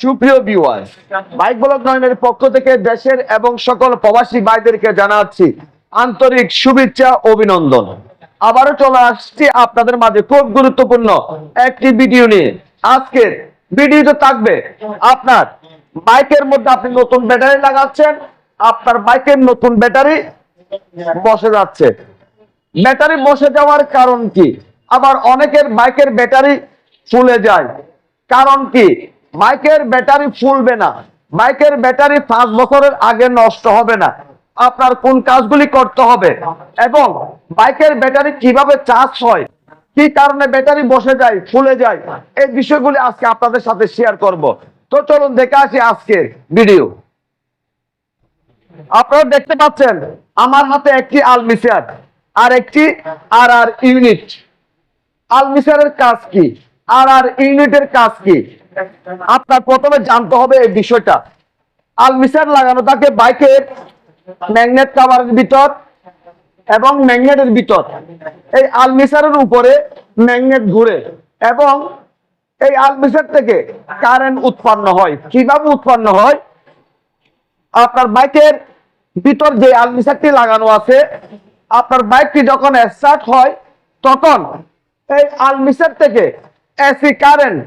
সুপ্রিয় viewer bike block নয়নের পক্ষ থেকে দেশের এবং সকল প্রবাসী ভাইদেরকে জানাচ্ছি আন্তরিক শুভেচ্ছা, অভিনন্দন। আবারও চলে আসছি আপনাদের মাঝে খুব গুরুত্বপূর্ণ একটি ভিডিও নিয়ে। আজকের ভিডিওতে থাকবে আপনার বাইকের মধ্যে আপনি নতুন ব্যাটারি লাগাচ্ছেন, আপনার বাইকের নতুন ব্যাটারি বসে যাচ্ছে। ব্যাটারি বসে যাওয়ার কারণ কি? আবার অনেকের বাইকের ব্যাটারি ফুলে যায়। কারণ কি? বাইকের ব্যাটারি ফুলবে না। মাইকের ব্যাটারি পাঁচ বছরের আগে নষ্ট হবে না। আপনার কোন কাজগুলি করতে হবে? এবং বাইকের ব্যাটারি কীভাবে চার্জ হয়? কি কারণে ব্যাটারি বসে যায়, ফুলে যায়? এই বিষয়গুলি আজকে আপনাদের সাথে শেয়ার করব। তো চলুন দেখে আসি আজকের ভিডিও আপনারা দেখতে পাচ্ছেন, আমার হাতে একটি আলমিসার আর একটি আর আর ইউনিট। আলমিসারের কাজ কি? আর আর ইউনিটের কাজ কি? আপনার প্রথমে জানতে হবে এই বিষয়টা। আলমিসার লাগানো থাকে বাইকের ম্যাগনেট কাভারের ভিতর এবং ম্যাগনেটের ভিতর। এই আলমিসারের উপরে ম্যাগনেট ঘুরে এবং এই আলমিসার থেকে কারেন্ট উৎপন্ন হয়। কীভাবে উৎপন্ন হয়? আপনার বাইকের ভিতর যে আলমিসারটি লাগানো আছে, আপনার বাইকটি যখন স্টার্ট হয়, তখন এই আলমিসার থেকে এসি কারেন্ট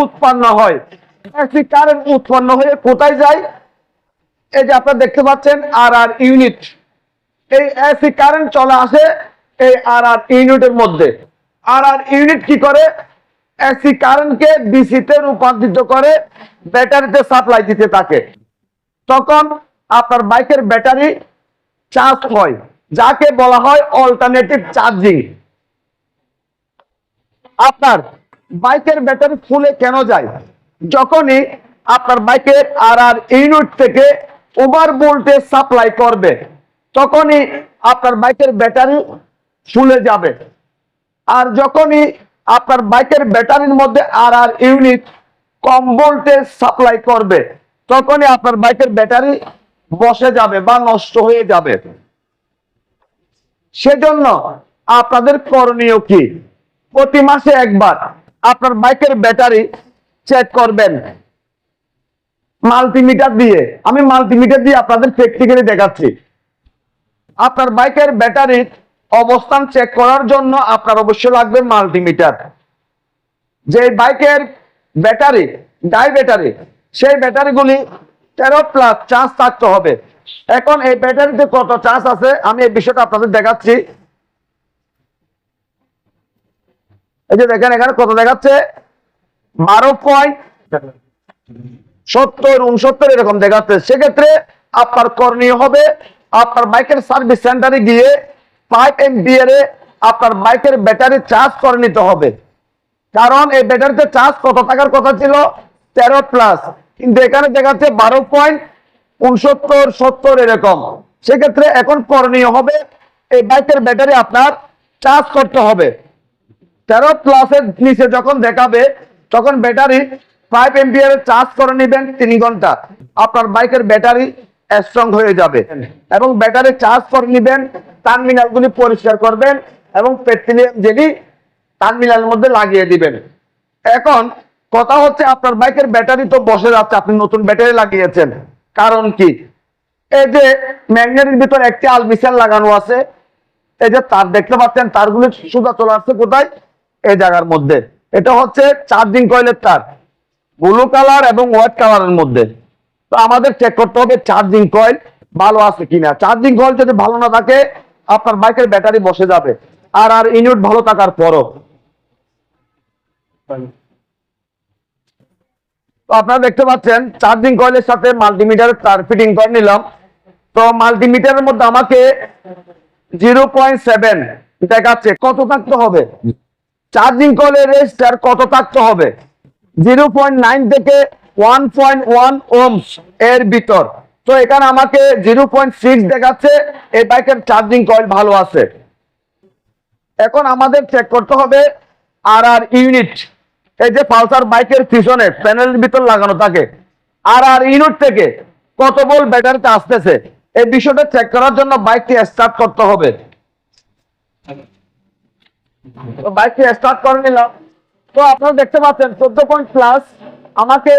উৎপন্ন হয়। এসি কারেন্ট উৎপন্ন হয়ে কোথায় যায়? এই যে আপনারা দেখতে পাচ্ছেন আর আর ইউনিট এই এসি কারেন্ট চলে আসে এই আর আর ইউনিটের মধ্যে। আর আর ইউনিট কি করে? এসি কারেন্টকে ডিসিতে রূপান্তরিত করে ব্যাটারিতে সাপ্লাই দিতে থাকে। তখন আপনার বাইকের ব্যাটারি চার্জ হয়, যাকে বলা হয় অল্টারনেটিভ চার্জিং আপনার বাইকের ব্যাটারি ফুলে কেন যায়? যখনই আপনার বাইকের আর আর ইউনিট থেকে ওভার ভোল্টেজ সাপ্লাই করবে, তখনই আপনার বাইকের ব্যাটারি ফুলে যাবে। আর যখনই আপনার বাইকের ব্যাটারির মধ্যে আর আর ইউনিট কম ভোল্টেজ সাপ্লাই করবে, তখনই আপনার বাইকের ব্যাটারি বসে যাবে বা নষ্ট হয়ে যাবে। সেজন্য আপনাদের করণীয় কি? প্রতি মাসে একবার আপনার বাইকের ব্যাটারি চেক করবেন। মাল্টিমিটার দিয়ে। আমি মাল্টিমিটার দিয়ে আপনাদের প্র্যাকটিক্যালি দেখাচ্ছি। আপনার বাইকের ব্যাটারির অবস্থান চেক করার জন্য আপনার অবশ্যই লাগবে মাল্টিমিটার যে বাইকের ব্যাটারি, ডাই ব্যাটারি, সেই ব্যাটারিগুলি তেরো প্লাস চার্জ থাকতে হবে। এখন এই ব্যাটারিতে কত চার্জ আছে? আমি এই বিষয়টা আপনাদের দেখাচ্ছি। এই যে দেখেন এখানে কত দেখাচ্ছে? বারো পয়েন্ট সত্তর, উনসত্তর এরকম দেখাচ্ছে। সেক্ষেত্রে আপনার করণীয় হবে আপনার বাইকের সার্ভিস সেন্টারে গিয়ে ফাইভ এমপিয়ার এ আপনার বাইকের ব্যাটারি চার্জ করে নিতে হবে। কারণ এই ব্যাটারিতে চার্জ কত টাকার কথা ছিল? তেরো প্লাস কিন্তু এখানে দেখাচ্ছে বারো পয়েন্ট উনসত্তর, সত্তর এরকম। সেক্ষেত্রে এখন করণীয় হবে এই বাইকের ব্যাটারি আপনার চার্জ করতে হবে। তেরো প্লাসের নিচে যখন দেখাবে, তখন ব্যাটারি ফাইভ এমপিয়ার চার্জ করে নেবেন তিন ঘণ্টা। আপনার বাইকের ব্যাটারি স্ট্রং হয়ে যাবে। এবং ব্যাটারি চার্জ করে নেবেন টার্মিনাল গুলি পরিষ্কার করবেন এবং পেট্রোলিয়াম জেলি টার্মিনালের মধ্যে লাগিয়ে দিবেন। এখন কথা হচ্ছে আপনার বাইকের ব্যাটারি তো বসে যাচ্ছে, আপনি নতুন ব্যাটারি লাগিয়েছেন। কারণ কি? এই যে ম্যাগনেটের ভিতর একটি আলমিসার লাগানো আছে, এই যে তার, দেখতে পাচ্ছেন, তারগুলি সুদা চলে আসছে কোথায়? এই জায়গার মধ্যে। এটা হচ্ছে চার্জিং কয়েলের তার। ব্লু কালার এবং হোয়াইট কালারের মধ্যে। তো আমাদের চেক করতে হবে চার্জিং কয়েল ভালো আছে কিনা। চার্জিং কয়েল যদি ভালো না থাকে, আপনার বাইকের ব্যাটারি বসে যাবে। আর আর ইউনিট ভালো থাকার পরও। তো আপনারা দেখতে পাচ্ছেন চার্জিং কয়েলের সাথে মাল্টিমিটারের তার ফিটিং করে নিলাম। তো মাল্টিমিটারের মধ্যে আমাকে জিরো পয়েন্ট সেভেন দেখাচ্ছে। কত থাকতে হবে? চার্জিং কয়েলের রেজিস্টার কত থাকতে হবে? জিরো পয়েন্ট নাইন থেকে ওয়ান পয়েন্ট ওয়ান ওমস এর ভিতর। তো এখানে আমাকে জিরো পয়েন্ট সিক্স দেখাচ্ছে এই বাইকের চার্জিং কয়েল ভালো আছে। এখন আমাদের চেক করতে হবে আর আর ইউনিট এই যে পালসার বাইকের পিছনে প্যানেলের ভিতর লাগানো থাকে। আর আর ইউনিট থেকে কত বল ব্যাটারিতে আসতেছে? এই বিষয়টা চেক করার জন্য বাইকটি স্টার্ট করতে হবে। তো বাইকটি স্টার্ট করে নিলাম। তো আপনারা দেখতে পাচ্ছেন, চোদ্দ পয়েন্ট প্লাস আমাকে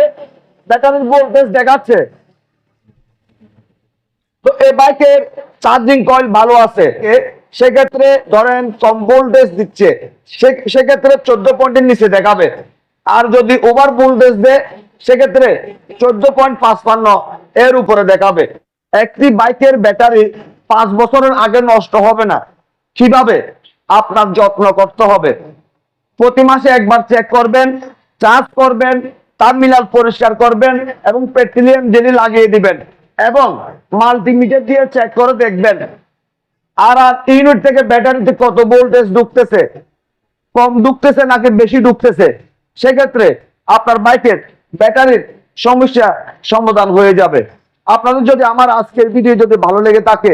ব্যাটারির ভোল্টেজ দেখাচ্ছে। তো এই বাইকের চার্জিং কয়েল ভালো আছে। সেক্ষেত্রে ধরেন কম ভোল্টেজ দিচ্ছে। সেক্ষেত্রে চোদ্দ পয়েন্টের নিচে দেখাবে। আর যদি ওভার ভোল্টেজ দেয়, সেক্ষেত্রে চোদ্দ পয়েন্ট পাঁচপান্ন এর উপরে দেখাবে। একটি বাইকের ব্যাটারি পাঁচ বছরের আগে নষ্ট হবে না। কীভাবে? আপনার যত্ন করতে হবে। প্রতি মাসে একবার চেক করবেন, চার্জ করবেন টার্মিনাল পরিষ্কার করবেন এবং পেট্রোলিয়াম জেলি লাগিয়ে দিবেন এবং মাল্টিমিটার দিয়ে চেক করে দেখবেন। আর আর ইউনিট থেকে ব্যাটারিতে কত ভোল্টেজ ঢুকতেছে, কম ঢুকতেছে নাকি বেশি ঢুকতেছে, সেক্ষেত্রে আপনার বাইকের ব্যাটারির সমস্যা সমাধান হয়ে যাবে। আপনাদের যদি আমার আজকের ভিডিও যদি ভালো লেগে থাকে